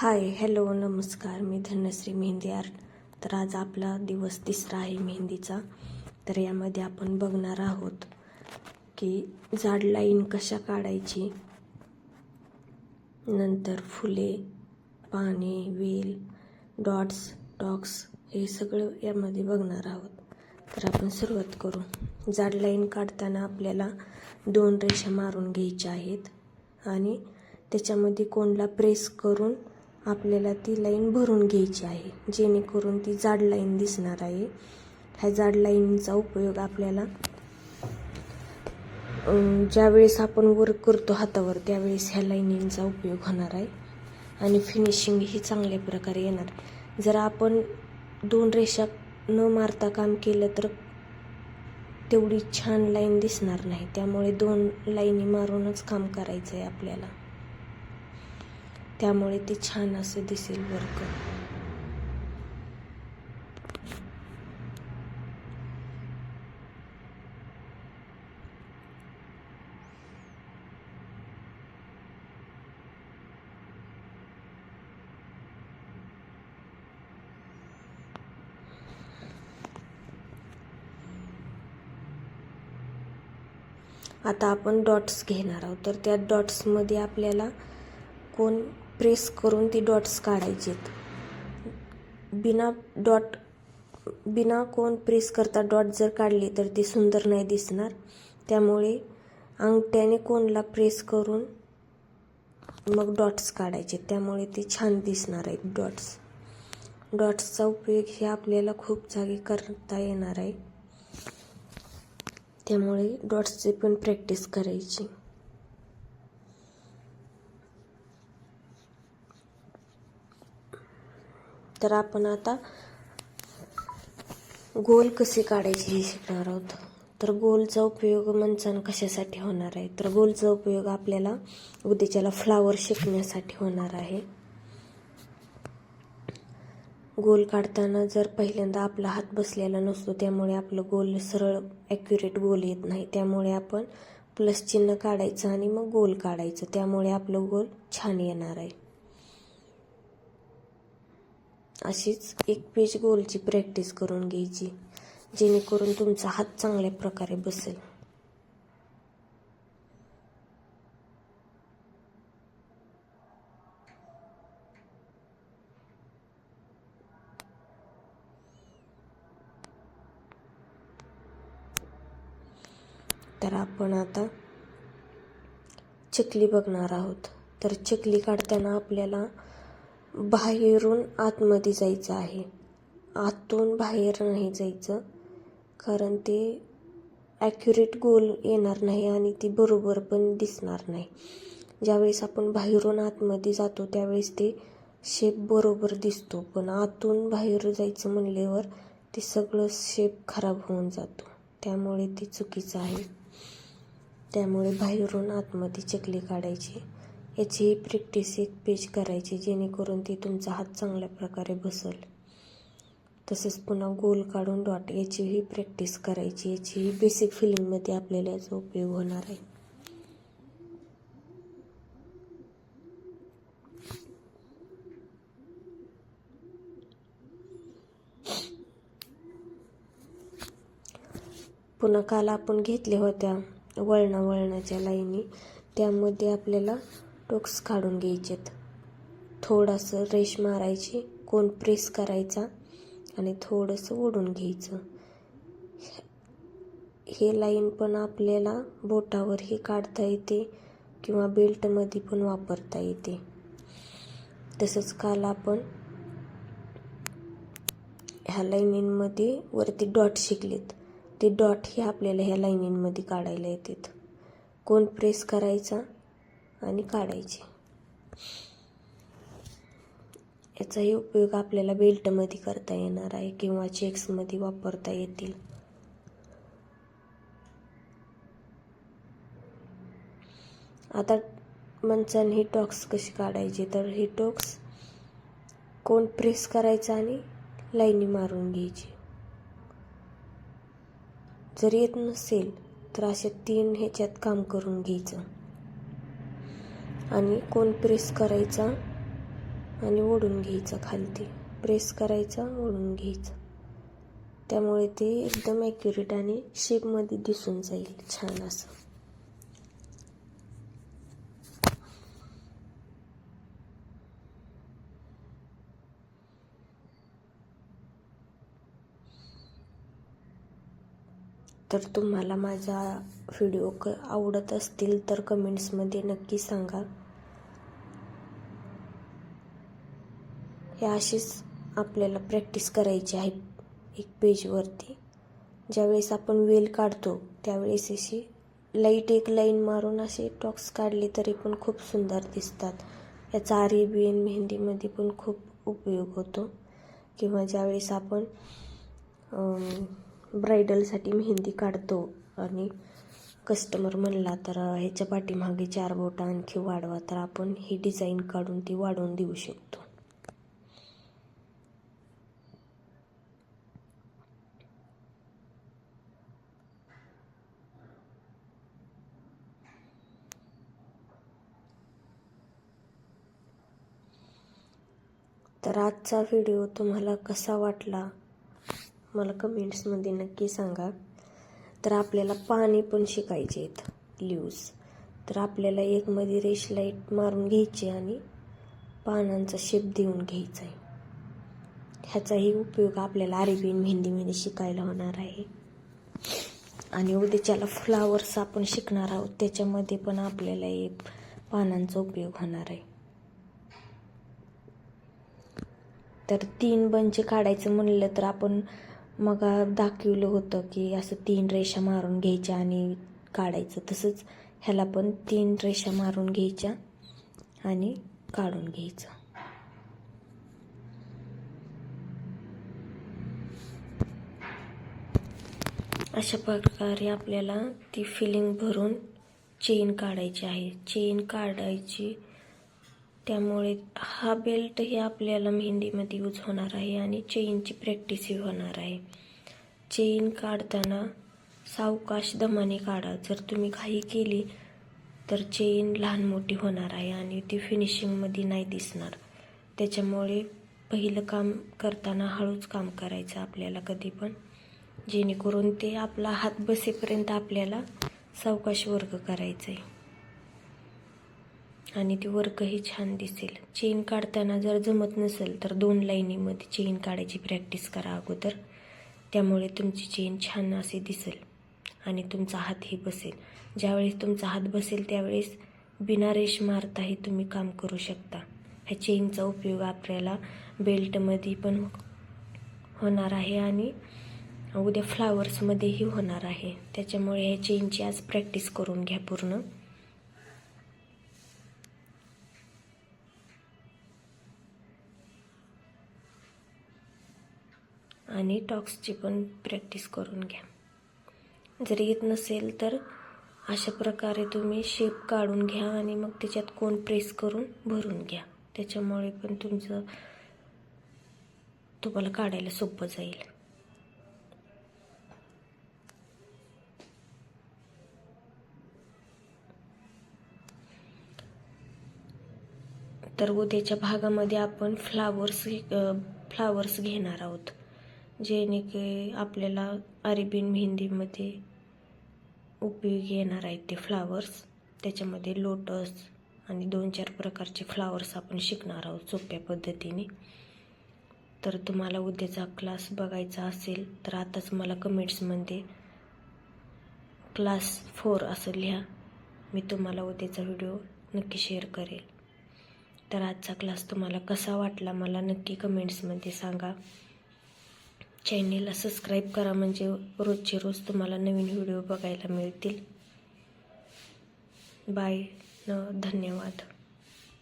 हाय hello नमस्कार. मी Dhanashree Mehndi art. तर आज आपला दिवस तिसरा आहे मेहंदीचा. तर यामध्ये आपण बघणार आहोत की जाड लाईन कशा काढायची? नंतर फुले पाने वेल डॉट्स टॉक्स हे सगळं यामध्ये बघणार आहोत. तर आपण सुरुवात करू. जाड लाईन काढताना आपल्याला दोन रेषा मारून घ्यायच्या आहेत आणि त्याच्यामध्ये कोणला प्रेस करून आपल्याला ती लाईन भरून घ्यायची आहे जेणेकरून ती जाड लाईन दिसणार आहे. ह्या जाड लाईनचा उपयोग आपल्याला ज्यावेळेस आपण वर्क करतो हातावर त्यावेळेस ह्या लाईनींचा उपयोग होणार आहे. आणि फिनिशिंग ही चांगल्या प्रकारे येणार. जर आपण दोन रेषा न मारता काम केलं तर तेवढी छान लाईन दिसणार नाही. त्यामुळे दोन लाईनी मारूनच काम करायचं आहे आपल्याला. त्यामुळे ते छान असं दिसेल वर्क आता आपण डॉट्स घेणार आहोत. तर त्या डॉट्समध्ये आपल्याला कोण प्रेस करून ती डॉट्स काढायचेत. बिना डॉट बिना कोण प्रेस करता डॉट जर काढले तर ते सुंदर नाही दिसणार. त्यामुळे अंगठ्याने कोणला प्रेस करून मग डॉट्स काढायचे. त्यामुळे ते छान दिसणार आहेत डॉट्स. डॉट्सचा उपयोग हे आपल्याला खूप जागी करता येणार आहे. त्यामुळे डॉट्सची पण प्रॅक्टिस करायची. तर आपण आता गोल कसे काढायचे हे शिकणार आहोत. तर गोलचा उपयोग मंचन कशासाठी होणार आहे? तर गोलचा उपयोग आपल्याला उद्याच्याला फ्लावर शिकण्यासाठी होणार आहे. गोल काढताना जर पहिल्यांदा आपला हात बसलेला नसतो त्यामुळे आपलं गोल सरळ ॲक्युरेट गोल येत नाही. त्यामुळे आपण प्लस चिन्ह काढायचं आणि मग गोल काढायचं. त्यामुळे आपलं गोल छान येणार आहे. अशीच एक पेज गोलची प्रॅक्टिस करून घ्यायची जेणेकरून तुमचा हात चांगल्या प्रकारे बसेल. तर आपण आता चकली बघणार आहोत. तर चकली काढताना आपल्याला बाहेरून आतमध्ये जायचं आहे. आतून बाहेर नाही जायचं कारण ते ॲक्युरेट गोल येणार नाही आणि ती बरोबर पण दिसणार नाही. ज्यावेळेस आपण बाहेरून आतमध्ये जातो त्यावेळेस ते शेप बरोबर दिसतो. पण आतून बाहेर जायचं म्हणल्यावर ते सगळं शेप खराब होऊन जातो. त्यामुळे ते चुकीचं आहे. त्यामुळे बाहेरून आतमध्ये चकली काढायची. याचीही प्रॅक्टिस एक पेज करायची जेणेकरून ती तुमचा हात चांगल्या प्रकारे बसल. तसेच पुन्हा गोल काढून डॉट याचीही प्रॅक्टिस करायची याचीही बेसिक फिलिंगमध्ये आपल्याला याचा उपयोग होणार आहे. पुन्हा काल आपण घेतल्या होत्या वळणा वळणाच्या लाईनी. त्यामध्ये आपल्याला टोक्स काढून घ्यायचेत. थोडंसं रेश मारायची कोण प्रेस करायचा आणि थोडंसं ओढून घ्यायचं. हे लाईन पण आपल्याला बोटावरही काढता येते किंवा बेल्टमध्ये पण वापरता येते. तसंच काल आपण ह्या लाईनींमध्ये वरती डॉट शिकलेत. ते डॉट हे आपल्याला ह्या लाईनींमध्ये काढायला येतात. कोण प्रेस करायचा आणि काढायचे. याचाही उपयोग आपल्याला बेल्टमध्ये करता येणार आहे किंवा चेक्समध्ये वापरता येतील. आता मंचान ही टॉक्स कशी काढायची? तर ही टॉक्स कोण प्रेस करायचा आणि लाईनी मारून घ्यायची. जर येत नसेल तर अशा तीन ह्याच्यात काम करून घ्यायचं. आणि कोण प्रेस करायचा आणि ओढून घ्यायचं खालती. प्रेस करायचा ओढून घ्यायचं. त्यामुळे ते एकदम ॲक्युरेट आणि शेपमध्ये दिसून जाईल. छान असं. तर तुम्हाला माझा व्हिडिओ क आवडत असतील तर कमेंट्समध्ये नक्की सांगा. हे अशीच आपल्याला प्रॅक्टिस करायची आहे. एक पेजवरती ज्यावेळेस आपण वेल काढतो त्यावेळेस अशी लाइट एक लाईन मारून असे टॉक्स काढले तरी पण खूप सुंदर दिसतात. याचा अरेबियन मेहंदीमध्ये पण खूप उपयोग होतो. किंवा ज्यावेळेस आपण ब्रायडलसाठी मेहंदी काढतो आणि कस्टमर म्हणला तर ह्याच्या पाठीमागे चार बोटं आणखी वाढवा तर आपण ही डिझाईन काढून ती वाढवून देऊ शकतो. तर आजचा व्हिडिओ तुम्हाला कसा वाटला? मला कमेंट्समध्ये नक्की सांगा. तर आपल्याला पाणी पण शिकायचे आहेत लिव्ज तर आपल्याला एकमध्ये रेश लाइट मारून घ्यायची आणि पानांचा शेप देऊन घ्यायचा आहे. ह्याचाही उपयोग आपल्याला अरेबियन मेहंदीमध्ये शिकायला होणार आहे. आणि उद्याच्याला फ्लावर्स आपण शिकणार आहोत त्याच्यामध्ये पण आपल्याला एक पानांचा उपयोग होणार आहे. तर तीन बंच काढायचं म्हणलं तर आपण मग दाखवलं होतं की असं तीन रेषा मारून घ्यायच्या आणि काढायचं. तसंच ह्याला पण तीन रेषा मारून घ्यायच्या आणि काढून घ्यायचं. अशा प्रकारे आपल्याला ती फिलिंग भरून चेन काढायची आहे. चेन काढायची त्यामुळे हा बेल्ट हे आपल्याला मेहंदीमध्ये यूज होणार आहे आणि चेनची प्रॅक्टिसही होणार आहे. चेन काढताना सावकाश दमाने काढा. जर तुम्ही घाई केली तर चेन लहान मोठी होणार आहे आणि ती फिनिशिंगमध्ये नाही दिसणार. त्याच्यामुळे पहिलं काम करताना हळूच काम करायचं आपल्याला कधी पण. जेणेकरून ते आपला हात बसेपर्यंत आपल्याला सावकाश वर्ग करायचा आहे आणि ती वर्कही छान दिसेल. चेन काढताना जर जमत नसेल तर दोन लाईनीमध्ये चेन काढायची प्रॅक्टिस करा अगोदर. त्यामुळे तुमची चेन छान असे दिसेल आणि तुमचा हातही बसेल. ज्यावेळेस तुमचा हात बसेल त्यावेळेस बिना रेश मारताही तुम्ही काम करू शकता. ह्या चेनचा उपयोग आपल्याला बेल्टमध्ये पण होणार आहे आणि उद्या फ्लावर्समध्येही होणार आहे. त्याच्यामुळे ह्या चेनची आज प्रॅक्टिस करून घ्या पूर्ण. आणि टॉक्सची पण प्रॅक्टिस करून घ्या. जर येत नसेल तर अशा प्रकारे तुम्ही शेप काढून घ्या आणि मग त्याच्यात कोण प्रेस करून भरून घ्या. त्याच्यामुळे पण तुमचं तुम्हाला काढायला सोपं जाईल. तर उद्याच्या भागामध्ये आपण फ्लावर्स फ्लावर्स घेणार आहोत. जेणे की आपल्याला अरेबियन मेहंदीमध्ये उपयोगी येणार आहेत ते फ्लावर्स त्याच्यामध्ये लोटस आणि दोन चार प्रकारचे फ्लावर्स आपण शिकणार आहोत सोप्या पद्धतीने. तर तुम्हाला उद्याचा क्लास बघायचा असेल तर आताच मला कमेंट्समध्ये क्लास फोर असं लिहा. मी तुम्हाला उद्याचा व्हिडिओ नक्की शेअर करेल. तर आजचा क्लास तुम्हाला कसा वाटला मला नक्की कमेंट्समध्ये सांगा. चॅनेलला सबस्क्राईब करा म्हणजे रोजचे रोज तुम्हाला नवीन व्हिडिओ बघायला मिळतील. बाय. न धन्यवाद.